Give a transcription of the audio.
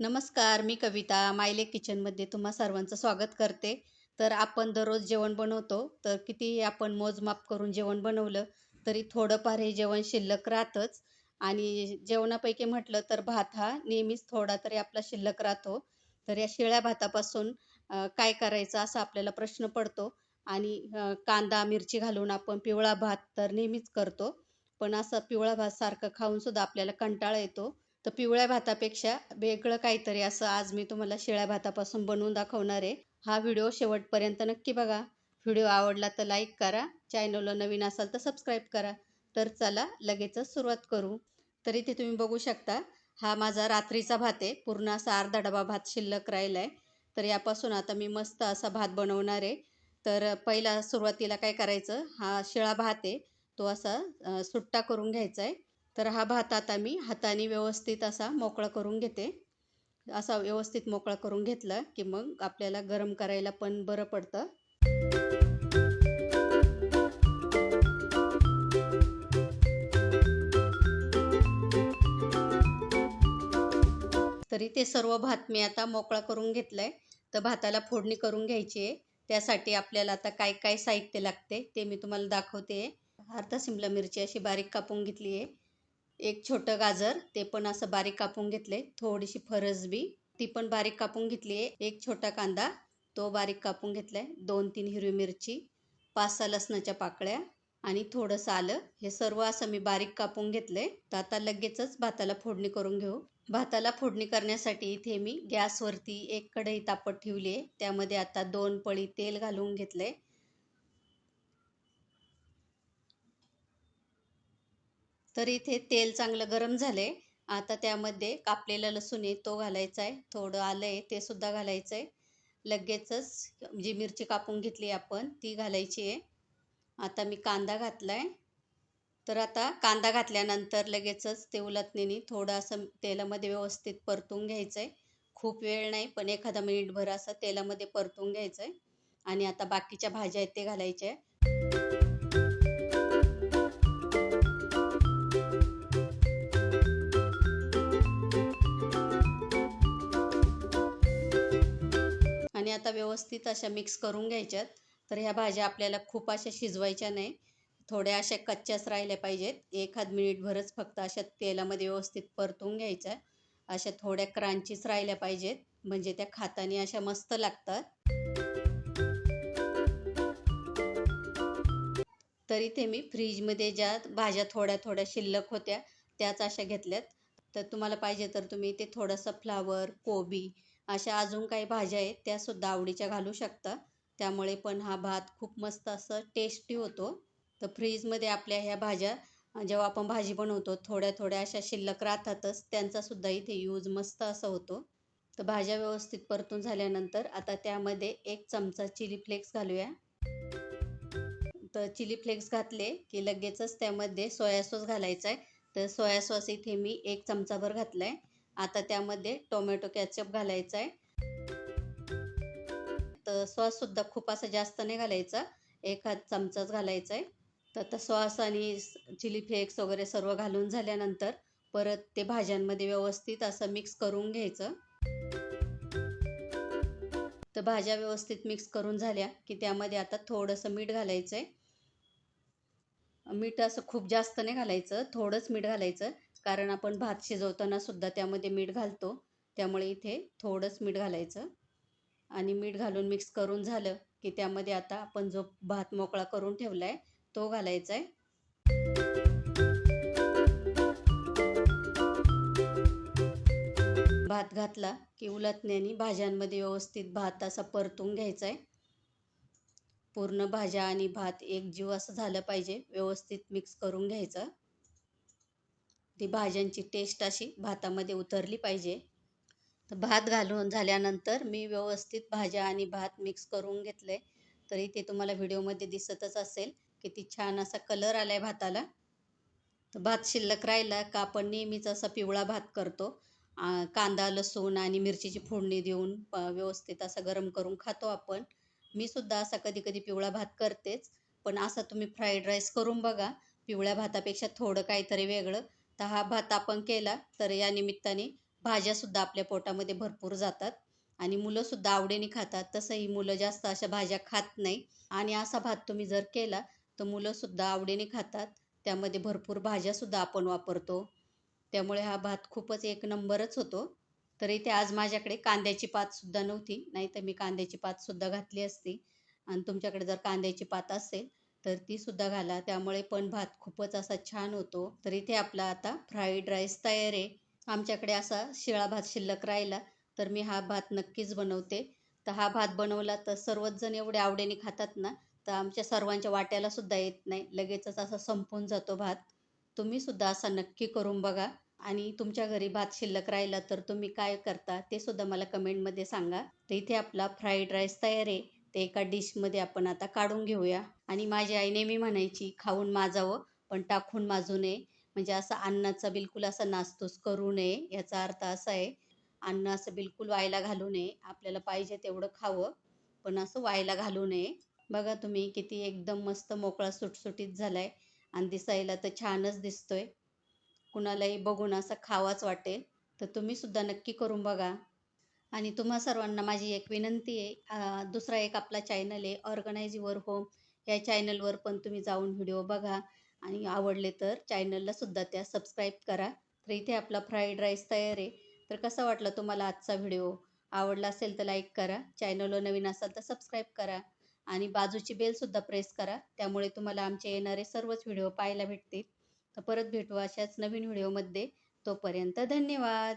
नमस्कार मी कविता मायले किचनमध्ये तुम्हा सर्वांचं स्वागत करते. तर आपण दररोज जेवण बनवतो तर कितीही आपण मोजमाप करून जेवण बनवलं तरी थोडंफार हे जेवण शिल्लक राहतंच. आणि जेवणापैकी म्हटलं तर भात हा नेहमीच थोडा तरी आपला शिल्लक राहतो. तर या शिळ्या भातापासून काय करायचं असा आपल्याला प्रश्न पडतो. आणि कांदा मिरची घालून आपण पिवळा भात तर नेहमीच करतो. पण असं पिवळा भात सारखं खाऊनसुद्धा आपल्याला कंटाळा येतो. तर पिवळ्या भातापेक्षा वेगळं काहीतरी असं आज मी तुम्हाला शिळ्या भातापासून बनवून दाखवणार आहे. हा व्हिडिओ शेवटपर्यंत नक्की बघा. व्हिडिओ आवडला तर लाईक करा. चॅनलला नवीन असाल तर सबस्क्राईब करा. तर चला लगेचच सुरुवात करू. तर इथे तुम्ही बघू शकता हा माझा रात्रीचा भात आहे. पूर्ण असा अर्धा डबा भात शिल्लक राहिला आहे तर यापासून आता मी मस्त असा भात बनवणार आहे. तर पहिला सुरुवातीला काय करायचं हा शिळा भात आहे. तो असा सुट्टा करून घ्यायचा आहे. तर हा भात आता मी हाताने व्यवस्थित असा मोकळा करून घेते. असा व्यवस्थित मोकळा करून घेतला की मग आपल्याला गरम करायला पण बरं पडतं. तरी ते सर्व भात मी आता मोकळा करून घेतलाय. तर भाताला फोडणी करून घ्यायची आहे. त्यासाठी आपल्याला आता काय काय साहित्य लागते ते मी तुम्हाला दाखवते. अर्धा सिमला मिरची अशी बारीक कापून घेतली आहे. एक छोटं गाजर ते पण असं बारीक कापून घेतले थोडीशी फरसबी ती पण बारीक कापून घेतली आहे एक छोटा कांदा तो बारीक कापून घेतलाय. दोन तीन हिरवी मिरची पाच सहा लसणाच्या पाकळ्या आणि थोडंसं आलं. हे सर्व असं मी बारीक कापून घेतलंय. तर आता लगेचच भाताला फोडणी करून घेऊ. भाताला फोडणी करण्यासाठी इथे मी गॅसवरती एक कढई तापत ठेवली आहे त्यामध्ये आता दोन पळी तेल घालून घेतलंय. तर इथे तेल चांगलं गरम झालंय. आता त्यामध्ये कापलेला लसूण आहे तो घालायचा आहे. थोडं आलं आहे ते सुद्धा घालायचं आहे. लगेचच जी मिरची कापून घेतली आपण ती घालायची आहे. आता मी कांदा घातला आहे तर आता कांदा घातल्यानंतर लगेचच ते उलटणीने थोडं असं तेलामध्ये व्यवस्थित परतून घ्यायचं आहे खूप वेळ नाही पण एखादा मिनिटभर असं तेलामध्ये परतून घ्यायचं आहे आणि आता बाकीच्या भाज्या आहेत ते घालायच्या आहे. आता व्यवस्थित अशा मिक्स करून घ्यायच्यात. तर ह्या भाज्या आपल्याला खूप अशा शिजवायच्या नाही. थोड्या अशा कच्च्याच राहिल्या पाहिजेत. एखाद मिनिटभरच फक्त अशा तेलामध्ये व्यवस्थित परतून घ्यायच्या. अशा थोड्या क्रांचीच राहिल्या पाहिजेत. म्हणजे त्या खाताने अशा मस्त लागतात. तरी ते मी फ्रीजमध्ये ज्या भाज्या थोड्या थोड्या शिल्लक होत्या त्याच अशा घेतल्यात. तर तुम्हाला पाहिजे तर तुम्ही ते थोडंसं फ्लावर कोबी अशा अजून काही भाज्या आहेत त्यासुद्धा आवडीच्या घालू शकता. त्यामुळे पण हा भात खूप मस्त असं टेस्टी होतो. तर फ्रीजमध्ये आपल्या ह्या भाज्या जेव्हा आपण भाजी बनवतो थोड्या थोड्या अशा शिल्लक राहतातच त्यांचासुद्धा इथे यूज मस्त असं होतो. तर भाज्या व्यवस्थित परतून झाल्यानंतर आता त्यामध्ये एक चमचा चिली फ्लेक्स घालूया. तर चिली फ्लेक्स घातले की लगेचच त्यामध्ये सोया सॉस घालायचा आहे तर सोया सॉस इथे मी एक चमचाभर घातला आहे आता त्यामध्ये टोमॅटो कॅचअप घालायचा आहे. तर सॉससुद्धा खूप असा जास्त नाही घालायचा. एक हात चमचाच घालायचा आहे. तर आता सॉस आणि चिली फ्लेक्स वगैरे सर्व घालून झाल्यानंतर परत ते भाज्यांमध्ये व्यवस्थित असं मिक्स करून घ्यायचं. तर भाज्या व्यवस्थित मिक्स करून झाल्या की त्यामध्ये आता थोडंसं मीठ घालायचं आहे. मीठ असं खूप जास्त नाही घालायचं थोडंच मीठ घालायचं. कारण आपण भात शिजवताना सुद्धा त्यामध्ये मीठ घालतो. त्यामुळे इथे थोडंच मीठ घालायचं. आणि मीठ घालून मिक्स करून झालं की त्यामध्ये आता आपण जो भात मोकळा करून ठेवला आहे तो घालायचा आहे भात घातला की उलटण्याने भाज्यांमध्ये व्यवस्थित भात असा परतून घ्यायचा आहे पूर्ण भाज्या आणि भात एक जीव असं झालं पाहिजे व्यवस्थित मिक्स करून घ्यायचं. ती भाज्यांची टेस्ट अशी भातामध्ये उतरली पाहिजे. तर भात घालून झाल्यानंतर मी व्यवस्थित भाज्या आणि भात मिक्स करून घेतले. तरी ते तुम्हाला व्हिडिओमध्ये दिसतच असेल किती छान असा कलर आला आहे भाताला. तर भात शिल्लक राहिला का आपण नेहमीच असा पिवळा भात करतो. कांदा लसूण आणि मिरचीची फोडणी देऊन व्यवस्थित असा गरम करून खातो आपण. मी सुद्धा असा कधी कधी पिवळा भात करतेच. पण असा तुम्ही फ्राईड राईस करून बघा. पिवळ्या भातापेक्षा थोडं काहीतरी वेगळं. तर हा भात आपण केला तर या निमित्ताने भाज्यासुद्धा आपल्या पोटामध्ये भरपूर जातात. आणि मुलंसुद्धा आवडीने खातात. तसंही मुलं जास्त अशा भाज्या खात नाही. आणि असा भात तुम्ही जर केला तर मुलंसुद्धा आवडीने खातात. त्यामध्ये भरपूर भाज्यासुद्धा आपण वापरतो. त्यामुळे हा भात खूपच एक नंबरच होतो. तर इथे आज माझ्याकडे कांद्याची पातसुद्धा नव्हती. नाही तर मी कांद्याची पातसुद्धा घातली असती. आणि तुमच्याकडे जर कांद्याची पात असेल तर ती सुद्धा घाला. त्यामुळे पण भात खूपच असा छान होतो. तर इथे आपला आता फ्राईड राईस तयार आहे. आमच्याकडे असा शिळा भात शिल्लक राहिला तर मी हा भात नक्कीच बनवते. तर हा भात बनवला तर सर्वच जण एवढे आवडीने खातात ना तर आमच्या सर्वांच्या वाट्याला सुद्धा येत नाही. लगेचच असा संपून जातो भात. तुम्ही सुद्धा असा नक्की करून बघा. आणि तुमच्या घरी भात शिल्लक राहिला तर तुम्ही काय करता ते सुद्धा मला कमेंटमध्ये सांगा. तर इथे आपला फ्राईड राईस तयार आहे. ते एका डिशमध्ये आपण आता काढून घेऊया. आणि माझी आई नेहमी म्हणायची खाऊन माजावं पण टाकून माजू नये. म्हणजे असं अन्नाचा बिलकुल असा नासतूस करू नये. याचा अर्थ असा आहे अन्न असं बिलकुल वायला घालू नये. आपल्याला पाहिजे तेवढं खावं पण असं वायला घालू नये. बघा तुम्ही किती एकदम मस्त मोकळा सुटसुटीत झाला आहे आणि दिसायला तर छानच दिसतोय. कुणालाही बघून असं खावाच वाटेल. तर तुम्हीसुद्धा नक्की करून बघा. आणि तुम्हा सर्वांना माझी एक विनंती आहे दुसरा एक आपला चॅनल आहे ऑर्गनायझ युअर होम या चॅनलवर पण तुम्ही जाऊन व्हिडिओ बघा आणि आवडले तर चॅनलला सुद्धा त्या सबस्क्राईब करा. तर इथे आपला फ्राईड राईस तयार आहे. तर कसा वाटला तुम्हाला आजचा व्हिडिओ आवडला असेल तर लाईक करा. चॅनलवर नवीन असाल तर सबस्क्राईब करा. आणि बाजूची बेलसुद्धा प्रेस करा. त्यामुळे तुम्हाला आमचे येणारे सर्वच व्हिडिओ पाहायला भेटतील. तर परत भेटू अशाच नवीन व्हिडिओमध्ये तोपर्यंत धन्यवाद!